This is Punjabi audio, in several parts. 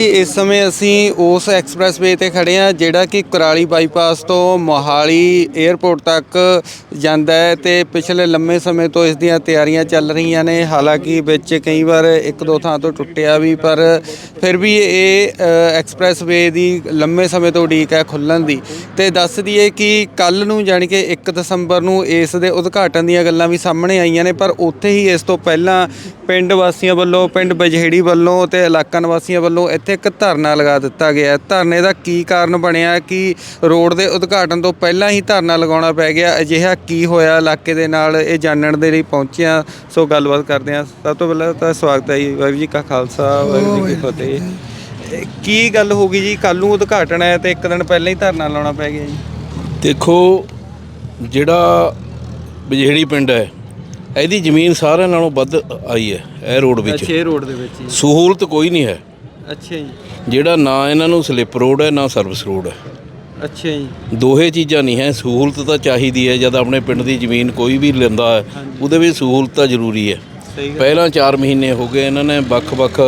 ਇਸ ਸਮੇਂ ਅਸੀਂ ਉਸ ਐਕਸਪ੍ਰੈਸਵੇ ਤੇ ਖੜੇ ਹਾਂ, ਜਿਹੜਾ ਕਿ ਕੁਰਾਲੀ ਬਾਈਪਾਸ ਤੋਂ ਮੋਹਾਲੀ 에ਅਰਪੋਰਟ ਤੱਕ ਜਾਂਦਾ ਹੈ ਤੇ ਪਿਛਲੇ ਲੰਮੇ ਸਮੇਂ ਤੋਂ ਇਸ ਦੀਆਂ ਤਿਆਰੀਆਂ ਚੱਲ ਰਹੀਆਂ ਨੇ। ਹਾਲਾਂਕਿ ਵਿੱਚ ਕਈ ਵਾਰ ਇੱਕ ਦੋ ਥਾਂ ਤੋਂ ਟੁੱਟਿਆ ਵੀ, ਪਰ ਫਿਰ ਵੀ ਇਹ ਐਕਸਪ੍ਰੈਸਵੇ ਦੀ ਲੰਮੇ ਸਮੇਂ ਤੋਂ ਉਡੀਕ ਹੈ ਖੁੱਲਣ ਦੀ। ਤੇ ਦੱਸ ਦਈਏ ਕਿ ਕੱਲ ਨੂੰ ਜਾਣੀ ਕਿ 1 ਦਸੰਬਰ ਨੂੰ ਇਸ ਦੇ ਉਦਘਾਟਨ ਦੀਆਂ ਗੱਲਾਂ ਵੀ ਸਾਹਮਣੇ ਆਈਆਂ ਨੇ, ਪਰ ਉੱਥੇ ਹੀ ਇਸ ਤੋਂ ਪਹਿਲਾਂ ਪਿੰਡ ਵਾਸੀਆਂ ਵੱਲੋਂ ਪਿੰਡ ਬਜਹੇੜੀ ਵੱਲੋਂ ਤੇ ਇਲਾਕਾ ਨਿਵਾਸੀਆਂ ਵੱਲੋਂ ਇੱਥੇ ਇੱਕ ਧਰਨਾ ਲਗਾ ਦਿੱਤਾ ਗਿਆ। ਹੈ। ਧਰਨੇ ਦਾ ਕੀ ਕਾਰਨ ਬਣਿਆ? ਕਿ ਰੋਡ ਦੇ ਉਦਘਾਟਨ ਤੋਂ ਪਹਿਲਾਂ ਹੀ ਧਰਨਾ ਲਗਾਉਣਾ ਪੈ ਗਿਆ? ਅਜਿਹਾ ਕੀ ਹੋਇਆ? ਇਲਾਕੇ ਦੇ ਨਾਲ ਇਹ ਜਾਣਨ ਦੇ ਲਈ ਪਹੁੰਚੇ ਹਾਂ ਸੋ ਗੱਲਬਾਤ ਕਰਦੇ ਹਾਂ। ਸਭ ਤੋਂ ਪਹਿਲਾਂ ਤਾਂ ਸਵਾਗਤ ਹੈ ਜੀ। ਵਾਹਿਗੁਰੂ ਜੀ ਕਾ ਖਾਲਸਾ ਵਾਹਿਗੁਰੂ ਜੀ ਕੀ ਫਤਿਹ। ਇਹ ਕੀ ਗੱਲ ਹੋ ਗਈ ਜੀ? ਕੱਲ ਨੂੰ ਉਦਘਾਟਨ ਹੈ ਤੇ ਇੱਕ ਦਿਨ ਪਹਿਲਾਂ ਹੀ ਧਰਨਾ ਲਾਉਣਾ ਪੈ ਗਿਆ ਜੀ। ਦੇਖੋ ਜਿਹੜਾ ਬਜੇੜੀ ਪਿੰਡ ਹੈ ਇਹਦੀ ਜ਼ਮੀਨ ਸਾਰਿਆਂ ਨਾਲੋਂ ਵੱਧ ਆਈ ਹੈ ਇਹ ਰੋਡ ਵਿੱਚ। ਅੱਛੇ ਰੋਡ ਦੇ ਵਿੱਚ ਜੀ ਸਹੂਲਤ ਕੋਈ ਨਹੀਂ ਹੈ। ਅੱਛਾ ਜੀ। ਜਿਹੜਾ ਨਾ ਇਹਨਾਂ ਨੂੰ ਸਲਿੱਪ ਰੋਡ ਹੈ ਨਾ ਸਰਵਿਸ ਰੋਡ ਹੈ। ਅੱਛਾ ਜੀ। ਦੋਹੇ ਚੀਜ਼ਾਂ ਨਹੀਂ ਹੈ ਸਹੂਲਤ ਤਾਂ ਚਾਹੀਦੀ ਹੈ ਜਦ ਆਪਣੇ ਪਿੰਡ ਦੀ ਜ਼ਮੀਨ ਕੋਈ ਵੀ ਲੈਂਦਾ ਹੈ ਉਹਦੇ ਵਿੱਚ ਸਹੂਲਤ ਤਾਂ ਜ਼ਰੂਰੀ ਹੈ। ਪਹਿਲਾਂ 4 ਮਹੀਨੇ ਹੋ ਗਏ ਇਹਨਾਂ ਨੇ ਵੱਖ-ਵੱਖ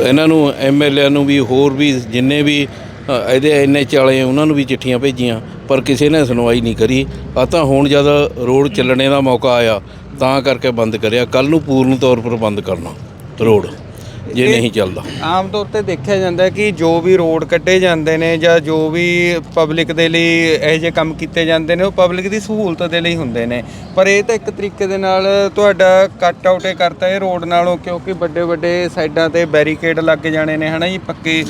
ਇਹਨਾਂ ਨੂੰ ਐਮਐਲਏ ਨੂੰ ਵੀ ਹੋਰ ਵੀ ਜਿੰਨੇ ਵੀ ਇਹਦੇ ਐਨਐਚ ਵਾਲੇ ਉਹਨਾਂ ਨੂੰ ਵੀ ਚਿੱਠੀਆਂ ਭੇਜੀਆਂ, ਪਰ ਕਿਸੇ ਨੇ ਸੁਣਵਾਈ ਨਹੀਂ ਕਰੀ। ਆ ਤਾਂ ਹੁਣ ਜਦ ਰੋਡ ਚੱਲਣੇ ਦਾ ਮੌਕਾ ਆਇਆ, ਤਾਂ ਕਰਕੇ ਬੰਦ ਕਰਿਆ। ਕੱਲ ਨੂੰ ਪੂਰਨ ਤੌਰ ਪਰ ਬੰਦ ਕਰਨਾ, ਰੋਡ। ਜੇ ਨਹੀਂ ਚੱਲਦਾ। ਆਮ ਤੌਰ ਤੇ ਦੇਖਿਆ ਜਾਂਦਾ ਹੈ ਕਿ ਜੋ ਵੀ ਰੋਡ ਕੱਢੇ ਜਾਂਦੇ ਨੇ ਜਾਂ ਜੋ ਵੀ ਪਬਲਿਕ ਦੇ ਲਈ ਇਹੋ ਜਿਹੇ ਕੰਮ ਕੀਤੇ ਜਾਂਦੇ ਨੇ ਉਹ ਪਬਲਿਕ ਦੀ ਸਹੂਲਤ ਦੇ ਲਈ ਹੁੰਦੇ ਨੇ। ਪਰ ਇਹ ਤਾਂ ਇੱਕ ਤਰੀਕੇ ਦੇ ਨਾਲ ਤੁਹਾਡਾ ਕੱਟ ਆਊਟ ਹੀ ਕਰਤਾ ਇਹ ਰੋਡ ਨਾਲੋਂ ਕਿਉਂਕਿ ਵੱਡੇ ਵੱਡੇ ਸਾਈਡਾਂ ਤੇ ਬੈਰੀਕੇਡ ਲੱਗ ਜਾਣੇ ਨੇ ਹਨਾ ਜੀ ਪੱਕੇ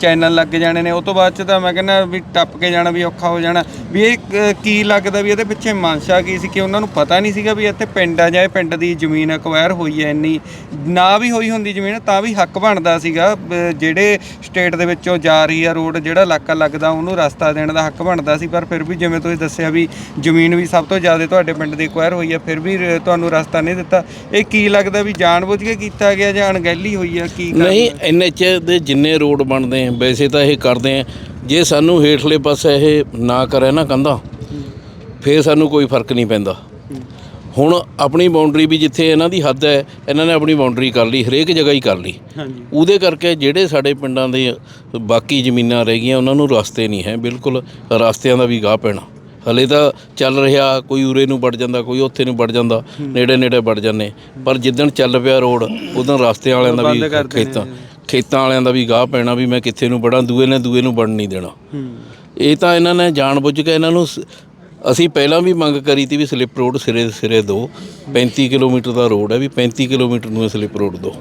ਚੈਨਲ ਲੱਗ ਜਾਣੇ ਨੇ। ਉਹ ਤੋਂ ਬਾਅਦ ਚ ਤਾਂ ਮੈਂ ਕਹਿੰਦਾ ਵੀ ਟੱਪ ਕੇ ਜਾਣਾ ਵੀ ਔਖਾ ਹੋ ਜਾਣਾ। ਵੀ ਇਹ ਕੀ ਲੱਗਦਾ ਵੀ ਇਹਦੇ ਪਿੱਛੇ ਮਨਸ਼ਾ ਕੀ ਸੀ ਕਿ ਉਹਨਾਂ ਨੂੰ ਪਤਾ ਨਹੀਂ ਸੀਗਾ ਵੀ ਇੱਥੇ ਪਿੰਡ ਆ ਜਾਂ ਇਹ ਪਿੰਡ ਦੀ ਜ਼ਮੀਨ ਅਕਵਾਇਰ ਹੋਈ ਹੈ ਇੰਨੀ। ਨਾ ਵੀ ਹੋਈ ਹੁੰਦੀ ਜ਼ਮੀਨ ਤਾਂ ਵੀ ਹੱਕ ਬਣਦਾ ਸੀਗਾ ਜਿਹੜੇ ਸਟੇਟ ਦੇ ਵਿੱਚੋਂ ਜਾ ਰਹੀ ਆ ਰੋਡ ਜਿਹੜਾ ਇਲਾਕਾ ਲੱਗਦਾ ਉਹਨੂੰ ਰਸਤਾ ਦੇਣ ਦਾ ਹੱਕ ਬਣਦਾ ਸੀ ਪਰ ਫਿਰ ਵੀ ਜਿਵੇਂ ਤੁਸੀਂ ਦੱਸਿਆ ਵੀ ਜ਼ਮੀਨ ਵੀ ਸਭ ਤੋਂ ਜ਼ਿਆਦਾ ਤੁਹਾਡੇ ਪਿੰਡ ਦੀ ਅਕਵਾਇਰ ਹੋਈ ਆ ਫਿਰ ਵੀ ਤੁਹਾਨੂੰ ਰਸਤਾ ਨਹੀਂ ਦਿੱਤਾ। ਇਹ ਕੀ ਲੱਗਦਾ ਵੀ ਜਾਣਬੁੱਝ ਕੇ ਕੀਤਾ ਗਿਆ ਜਾਂ ਅਣਗਹਿਲੀ ਹੋਈ ਆ ਕੀ? ਨਹੀਂ ਐਨਐਚ ਦੇ ਜਿੰਨੇ ਰੋਡ ਬਣਦੇ ਆ ਵੈਸੇ ਤਾਂ ਇਹ ਕਰਦੇ ਆ। ਜੇ ਸਾਨੂੰ ਹੇਠਲੇ ਪਾਸੇ ਇਹ ਨਾ ਕਰੇ ਨਾ ਕੰਦਾ ਫੇਰ ਸਾਨੂੰ ਕੋਈ ਫ਼ਰਕ ਨਹੀਂ ਪੈਂਦਾ। ਹੁਣ ਆਪਣੀ ਬਾਉਂਡਰੀ ਵੀ ਜਿੱਥੇ ਇਹਨਾਂ ਦੀ ਹੱਦ ਹੈ ਇਹਨਾਂ ਨੇ ਆਪਣੀ ਬਾਉਂਡਰੀ ਕਰ ਲਈ ਹਰੇਕ ਜਗ੍ਹਾ ਹੀ ਕਰ ਲਈ। ਹਾਂਜੀ। ਉਹਦੇ ਕਰਕੇ ਜਿਹੜੇ ਸਾਡੇ ਪਿੰਡਾਂ ਦੇ ਬਾਕੀ ਜ਼ਮੀਨਾਂ ਰਹਿ ਗਈਆਂ ਉਹਨਾਂ ਨੂੰ ਰਸਤੇ ਨਹੀਂ ਹੈ। ਬਿਲਕੁਲ ਰਸਤਿਆਂ ਦਾ ਵੀ ਗਾਹ ਪੈਣਾ। ਹਲੇ ਤਾਂ ਚੱਲ ਰਿਹਾ ਕੋਈ ਉਰੇ ਨੂੰ ਵੜ ਜਾਂਦਾ ਕੋਈ ਉੱਥੇ ਨੂੰ ਵੜ ਜਾਂਦਾ ਨੇੜੇ ਨੇੜੇ ਵੜ ਜਾਂਦੇ। ਪਰ ਜਿੱਦਣ ਚੱਲ ਪਿਆ ਰੋਡ ਉਦੋਂ ਰਸਤਿਆਂ ਵਾਲਿਆਂ ਦਾ ਵੀ ਖੇਤਾਂ ਖੇਤਾਂ ਵਾਲਿਆਂ ਦਾ ਵੀ ਗਾਹ ਪੈਣਾ ਵੀ ਮੈਂ ਕਿੱਥੇ ਨੂੰ ਵੜਾਂ ਦੂਏ ਨੇ ਦੂਏ ਨੂੰ ਵੜਨ ਨਹੀਂ ਦੇਣਾ। ਇਹ ਤਾਂ ਇਹਨਾਂ ਨੇ ਜਾਣਬੁੱਝ ਕੇ ਇਹਨਾਂ ਨੂੰ ਅਸੀਂ ਪਹਿਲਾਂ ਵੀ ਮੰਗ ਕਰੀ ਤੀ ਵੀ ਸਲਿੱਪ ਰੋਡ ਸਿਰੇ ਸਿਰੇ ਦਿਓ 35 ਕਿਲੋਮੀਟਰ ਦਾ ਰੋਡ ਹੈ ਵੀ 35 ਕਿਲੋਮੀਟਰ ਨੂੰ ਸਲਿੱਪ ਰੋਡ ਦਿਓ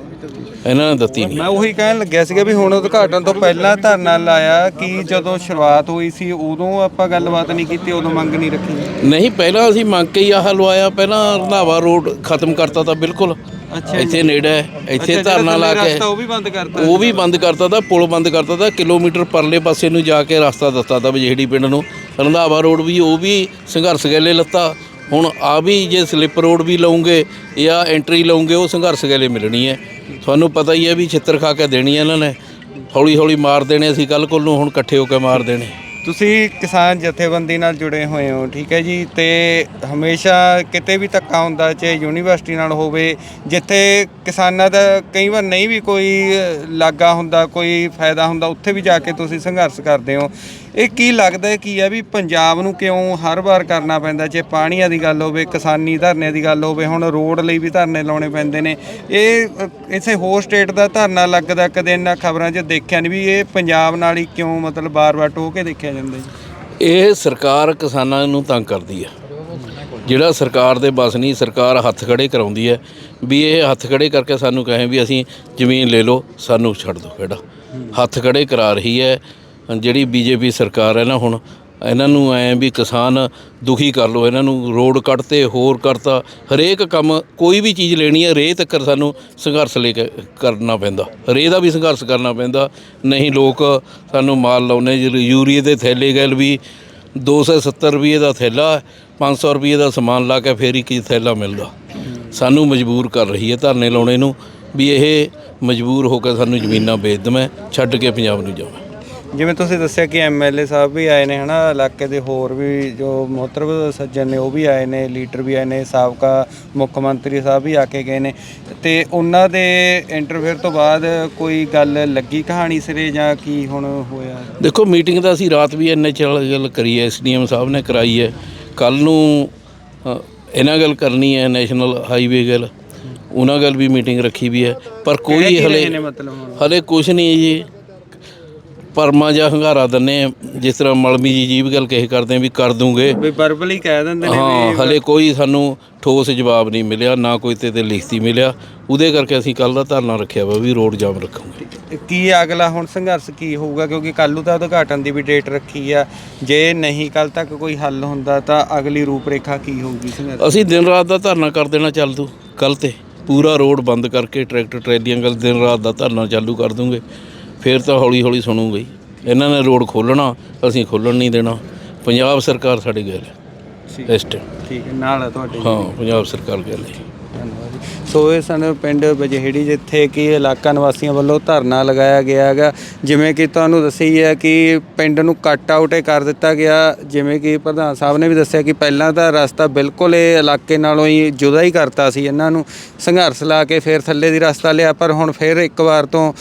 ਇਹਨਾਂ ਨੇ ਦਿੱਤੀ ਨਹੀਂ। ਮੈਂ ਉਹੀ ਕਹਿਣ ਲੱਗਿਆ ਸੀਗਾ ਵੀ ਹੁਣ ਉਦਘਾਟਨ ਤੋਂ ਪਹਿਲਾਂ ਧਰਨਾ ਲਾਇਆ ਕਿ ਜਦੋਂ ਸ਼ੁਰੂਆਤ ਹੋਈ ਸੀ ਉਦੋਂ ਆਪਾਂ ਗੱਲਬਾਤ ਨਹੀਂ ਕੀਤੀ ਉਦੋਂ ਮੰਗ ਨਹੀਂ ਰੱਖੀ। ਨਹੀਂ ਪਹਿਲਾਂ ਅਸੀਂ ਮੰਗ ਕੇ ਹੀ ਆਹ ਲਵਾਇਆ। ਪਹਿਲਾਂ ਰੰਧਾਵਾ ਰੋਡ ਖਤਮ ਕਰਤਾ ਤਾਂ ਬਿਲਕੁਲ। ਇੱਥੇ ਨੇੜੇ ਹੈ। ਇੱਥੇ ਧਰਨਾ ਲਾ ਕੇ ਉਹ ਵੀ ਬੰਦ ਕਰਤਾ ਉਹ ਵੀ ਬੰਦ ਕਰਤਾ ਤਾਂ ਪੁਲ ਬੰਦ ਕਰਤਾ ਤਾਂ ਕਿਲੋਮੀਟਰ ਪਰਲੇ ਪਾਸੇ ਨੂੰ ਜਾ ਕੇ ਰਸਤਾ ਦਿੱਤਾ ਤਾਂ ਬਜੇੜੀ ਪਿੰਡ ਨੂੰ। ਰੰਧਾਵਾ ਰੋਡ ਵੀ ਉਹ ਵੀ ਸੰਘਰਸ਼ ਗੈਲੇ ਲੱਤਾ। ਹੁਣ ਆ ਵੀ ਜੇ ਸਲਿੱਪ ਰੋਡ ਵੀ ਲਓਗੇ ਜਾਂ ਐਂਟਰੀ ਲਓਗੇ ਉਹ ਸੰਘਰਸ਼ ਗੈਲੇ ਮਿਲਣੀ ਹੈ। ਤੁਹਾਨੂੰ ਪਤਾ ਹੀ ਹੈ ਵੀ ਛਿੱਤਰ ਖਾ ਕੇ ਦੇਣੀ ਹੈ ਇਹਨਾਂ ਨੇ। ਹੌਲੀ ਹੌਲੀ ਮਾਰ ਦੇਣੇ ਅਸੀਂ ਕੱਲ ਕੋਲ ਨੂੰ ਹੁਣ ਇਕੱਠੇ ਹੋ ਕੇ ਮਾਰ ਦੇਣੇ। ਤੁਸੀਂ ਕਿਸਾਨ ਜਥੇਬੰਦੀ ਨਾਲ ਜੁੜੇ ਹੋਏ ਹੋ, ਠੀਕ ਹੈ ਜੀ? ਤੇ ਹਮੇਸ਼ਾ ਕਿਤੇ ਵੀ ਧੱਕਾ ਹੁੰਦਾ, ਚਾਹੇ ਯੂਨੀਵਰਸਿਟੀ ਨਾਲ ਹੋਵੇ, ਜਿੱਥੇ ਕਿਸਾਨਾਂ ਦਾ ਕਈ ਵਾਰ ਨਹੀਂ ਵੀ ਕੋਈ ਲਾਗਾ ਹੁੰਦਾ, ਕੋਈ ਫਾਇਦਾ ਹੁੰਦਾ, ਉੱਥੇ ਵੀ ਜਾ ਕੇ ਤੁਸੀਂ ਸੰਘਰਸ਼ ਕਰਦੇ ਹੋ। ਇਹ ਕੀ ਲੱਗਦਾ ਕੀ ਹੈ ਵੀ ਪੰਜਾਬ ਨੂੰ ਕਿਉਂ ਹਰ ਵਾਰ ਕਰਨਾ ਪੈਂਦਾ? ਜੇ ਪਾਣੀਆਂ ਦੀ ਗੱਲ ਹੋਵੇ ਕਿਸਾਨੀ ਧਰਨੇ ਦੀ ਗੱਲ ਹੋਵੇ ਹੁਣ ਰੋਡ ਲਈ ਵੀ ਧਰਨੇ ਲਾਉਣੇ ਪੈਂਦੇ ਨੇ। ਇਹ ਅ, ਇਸੇ ਹੋਰ ਸਟੇਟ ਦਾ ਧਰਨਾ ਲੱਗਦਾ ਕਦੇ ਇਹਨਾਂ ਖਬਰਾਂ 'ਚ ਦੇਖਿਆ ਨਹੀਂ ਵੀ ਇਹ ਪੰਜਾਬ ਨਾਲ ਹੀ ਕਿਉਂ ਮਤਲਬ ਬਾਰ-ਬਾਰ ਟੋਹ ਕੇ ਦੇਖਿਆ ਜਾਂਦਾ ਜੀ? ਇਹ ਸਰਕਾਰ ਕਿਸਾਨਾਂ ਨੂੰ ਤੰਗ ਕਰਦੀ ਹੈ। ਜਿਹੜਾ ਸਰਕਾਰ ਦੇ ਬਸ ਨਹੀਂ ਸਰਕਾਰ ਹੱਥ ਖੜੇ ਕਰਾਉਂਦੀ ਹੈ ਵੀ ਇਹ ਹੱਥ ਖੜੇ ਕਰਕੇ ਸਾਨੂੰ ਕਹੇ ਵੀ ਅਸੀਂ ਜ਼ਮੀਨ ਲੈ ਲਓ ਸਾਨੂੰ ਛੱਡ ਦਿਓ ਕਿਹੜਾ ਹੱਥ ਖੜੇ ਕਰਾ ਰਹੀ ਹੈ। ਜਿਹੜੀ ਬੀਜੇਪੀ ਸਰਕਾਰ ਹੈ ਨਾ ਹੁਣ, ਇਹਨਾਂ ਨੂੰ ਐ ਵੀ ਕਿਸਾਨ ਦੁਖੀ ਕਰ ਲਓ, ਇਹਨਾਂ ਨੂੰ ਰੋਡ ਕੱਟਤੇ, ਹੋਰ ਕਰਤਾ, ਹਰੇਕ ਕੰਮ ਕੋਈ ਵੀ ਚੀਜ਼ ਲੈਣੀ ਹੈ, ਰੇਹ ਤੱਕ ਸਾਨੂੰ ਸੰਘਰਸ਼ ਲੈ ਕੇ ਕਰਨਾ ਪੈਂਦਾ। ਰੇਹ ਦਾ ਵੀ ਸੰਘਰਸ਼ ਕਰਨਾ ਪੈਂਦਾ। ਨਹੀਂ ਲੋਕ ਸਾਨੂੰ ਮਾਲ ਲਾਉਨੇ ਯੂਰੀਏ ਦੇ ਥੈਲੇ ਗੈਲ ਵੀ 270 ਰੁਪਏ ਦਾ ਥੈਲਾ 500 ਰੁਪਏ ਦਾ ਸਮਾਨ ਲਾ ਕੇ ਫੇਰ ਹੀ ਕੀ ਥੈਲਾ ਮਿਲਦਾ। ਸਾਨੂੰ ਮਜਬੂਰ ਕਰ ਰਹੀ ਹੈ ਧਰਨੇ ਲਾਉਣੇ ਨੂੰ ਵੀ ਇਹ ਮਜਬੂਰ ਹੋ ਕੇ ਸਾਨੂੰ ਜ਼ਮੀਨਾਂ ਵੇਚ ਦੇਵੇਂ, ਛੱਡ ਕੇ ਪੰਜਾਬ ਨੂੰ ਜਾਵਾਂ। ਜਿਵੇਂ ਤੁਸੀਂ ਦੱਸਿਆ ਕਿ ਐਮਐਲਏ ਸਾਹਿਬ ਵੀ ਆਏ ਨੇ ਹਨਾ ਇਲਾਕੇ ਦੇ ਹੋਰ ਵੀ ਜੋ ਮੁਹਤਰਮ ਸੱਜਣ ਨੇ ਉਹ ਵੀ ਆਏ ਨੇ ਲੀਡਰ ਵੀ ਆਏ ਨੇ ਸਾਬਕਾ ਮੁੱਖ ਮੰਤਰੀ ਸਾਹਿਬ ਵੀ ਆ ਕੇ ਗਏ ਨੇ। ਤੇ ਉਹਨਾਂ ਦੇ ਇੰਟਰਫੇਅਰ ਤੋਂ ਬਾਅਦ ਕੋਈ ਗੱਲ ਲੱਗੀ ਕਹਾਣੀ ਸਿਰੇ ਜਾਂ ਕੀ ਹੁਣ ਹੋਇਆ? ਦੇਖੋ ਮੀਟਿੰਗ ਤਾਂ ਅਸੀਂ ਰਾਤ ਵੀ ਇੰਨੇ ਚੱਲ ਗੱਲ ਕਰੀ ਹੈ ਐਸਡੀਐਮ ਸਾਹਿਬ ਨੇ ਕਰਾਈ ਹੈ। ਕੱਲ ਨੂੰ ਇਹਨਾਂ ਗੱਲ ਕਰਨੀ ਹੈ ਨੈਸ਼ਨਲ ਹਾਈਵੇ ਗੱਲ ਉਹਨਾਂ ਗੱਲ ਵੀ ਮੀਟਿੰਗ ਰੱਖੀ ਵੀ ਹੈ। ਪਰ ਕੋਈ ਹਲੇ ਹਲੇ ਕੁਝ ਨਹੀਂ ਜੀ। ਪਰਮਾ ਜਾਂ ਹੰਗਾਰਾ ਦੰਨੇ ਆ, ਜਿਸ ਤਰ੍ਹਾਂ ਮਲਮੀ ਜੀ ਜੀਵ ਗੱਲ ਕਹੇ ਕਰਦੇ ਆ ਵੀ ਕਰ ਦੂੰਗੇ। ਵੀ ਵਰਬਲੀ ਕਹਿ ਦਿੰਦੇ ਨੇ ਹਾਂ ਹਲੇ ਕੋਈ ਸਾਨੂੰ ਠੋਸ ਜਵਾਬ ਨਹੀਂ ਮਿਲਿਆ ਨਾ ਕੋਈ ਤੇ ਤੇ ਲਿਖਤੀ ਮਿਲਿਆ। ਉਹਦੇ ਕਰਕੇ ਅਸੀਂ ਕੱਲ ਦਾ ਧਰਨਾ ਰੱਖਿਆ ਵਾ ਵੀ ਰੋਡ ਜਾਮ ਰੱਖਾਂਗੇ। ਵੀ ਕੀ ਅਗਲਾ ਹੁਣ ਸੰਘਰਸ਼ ਕੀ ਹੋਊਗਾ? ਕਿਉਂਕਿ ਕੱਲ੍ਹ ਨੂੰ ਤਾਂ ਉਦਘਾਟਨ ਦੀ ਵੀ ਡੇਟ ਰੱਖੀ ਆ। ਜੇ ਨਹੀਂ ਕੱਲ ਤੱਕ ਕੋਈ ਹੱਲ ਹੁੰਦਾ ਤਾਂ ਅਗਲੀ ਰੂਪਰੇਖਾ ਕੀ ਹੋਊਗੀ ਸੰਘਰਸ਼? ਅਸੀਂ ਦਿਨ ਰਾਤ ਦਾ ਧਰਨਾ ਕਰ ਦੇਣਾ ਚੱਲ ਦੂ ਕੱਲ ਤੇ। ਪੂਰਾ ਰੋਡ ਬੰਦ ਕਰਕੇ ਟਰੈਕਟਰ ਟਰੈਲੀਆਂ ਗੱਲ ਦਿਨ ਰਾਤ ਦਾ ਧਰਨਾ ਚਾਲੂ ਕਰ ਦੂੰਗੇ। ਫਿਰ ਤਾਂ ਹੌਲੀ ਹੌਲੀ ਸੁਣੂਗੇ ਹੀ। ਇਹਨਾਂ ਨੇ ਰੋਡ ਖੋਲਣਾ ਅਸੀਂ ਖੋਲਣ ਨਹੀਂ ਦੇਣਾ। ਪੰਜਾਬ ਸਰਕਾਰ ਸਾਡੇ ਗੱਲ ਠੀਕ। ਹੈ ਇਸ ਟਾਈਮ ਠੀਕ ਹੈ ਨਾਲ ਤੁਹਾਡੇ। ਹਾਂ ਪੰਜਾਬ ਸਰਕਾਰ ਗੱਲ ਹੈ। ਧੰਨਵਾਦ। ਸੋ ਇਹ ਸਨ ਪਿੰਡ ਬਜਹੇੜੀ ਜਿੱਥੇ ਕਿ ਇਲਾਕਾ ਨਿਵਾਸੀਆਂ ਵੱਲੋਂ ਧਰਨਾ ਲਗਾਇਆ ਗਿਆ ਹੈਗਾ। ਜਿਵੇਂ ਕਿ ਤੁਹਾਨੂੰ ਦੱਸੀ ਹੈ ਕਿ ਪਿੰਡ ਨੂੰ ਕੱਟ ਆਊਟ ਕਰ ਦਿੱਤਾ ਗਿਆ। ਜਿਵੇਂ ਕਿ ਪ੍ਰਧਾਨ ਸਾਹਿਬ ਨੇ ਵੀ ਦੱਸਿਆ ਕਿ ਪਹਿਲਾਂ ਤਾਂ ਰਸਤਾ ਬਿਲਕੁਲ ਇਹ ਇਲਾਕੇ ਨਾਲੋਂ ਹੀ ਜੁਦਾ ਹੀ ਕਰਤਾ ਸੀ ਇਹਨਾਂ ਨੂੰ। ਸੰਘਰਸ਼ ਲਾ ਕੇ ਫਿਰ ਥੱਲੇ ਦੀ ਰਸਤਾ ਲਿਆ, ਪਰ ਹੁਣ ਫਿਰ ਇੱਕ ਵਾਰ ਤੋਂ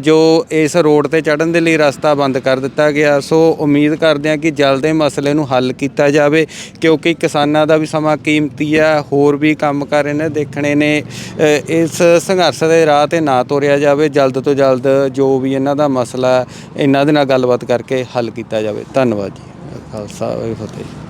ਜੋ ਇਸ ਰੋਡ ਤੇ ਚੜਨ ਦੇ ਲਈ ਰਸਤਾ ਬੰਦ ਕਰ ਦਿੱਤਾ ਗਿਆ। ਸੋ ਉਮੀਦ ਕਰਦੇ ਹਾਂ ਕਿ ਜਲਦ ਇਹ ਮਸਲੇ ਨੂੰ ਹੱਲ ਕੀਤਾ ਜਾਵੇ, ਕਿਉਂਕਿ ਕਿਸਾਨਾਂ ਦਾ ਵੀ ਸਮਾਂ ਕੀਮਤੀ ਆ ਹੋਰ ਵੀ ਕੰਮ ਕਰ ਰਹੇ ਨੇ, ਦੇਖਣੇ ਨੇ ਇਸ ਸੰਘਰਸ਼ ਦੇ ਰਾਹ ਤੇ ਨਾ ਤੋਰਿਆ ਜਾਵੇ ਜਲਦ ਤੋਂ ਜਲਦ ਜੋ ਵੀ ਇਹਨਾਂ ਦਾ ਮਸਲਾ ਹੈ, ਇਹਨਾਂ ਦੇ ਨਾਲ ਗੱਲਬਾਤ ਕਰਕੇ ਹੱਲ ਕੀਤਾ ਜਾਵੇ। ਧੰਨਵਾਦ ਜੀ। ਖਾਲਸਾ ਵਾਹਿਗੁਰੂ ਜੀ ਕੀ ਫਤਿਹ।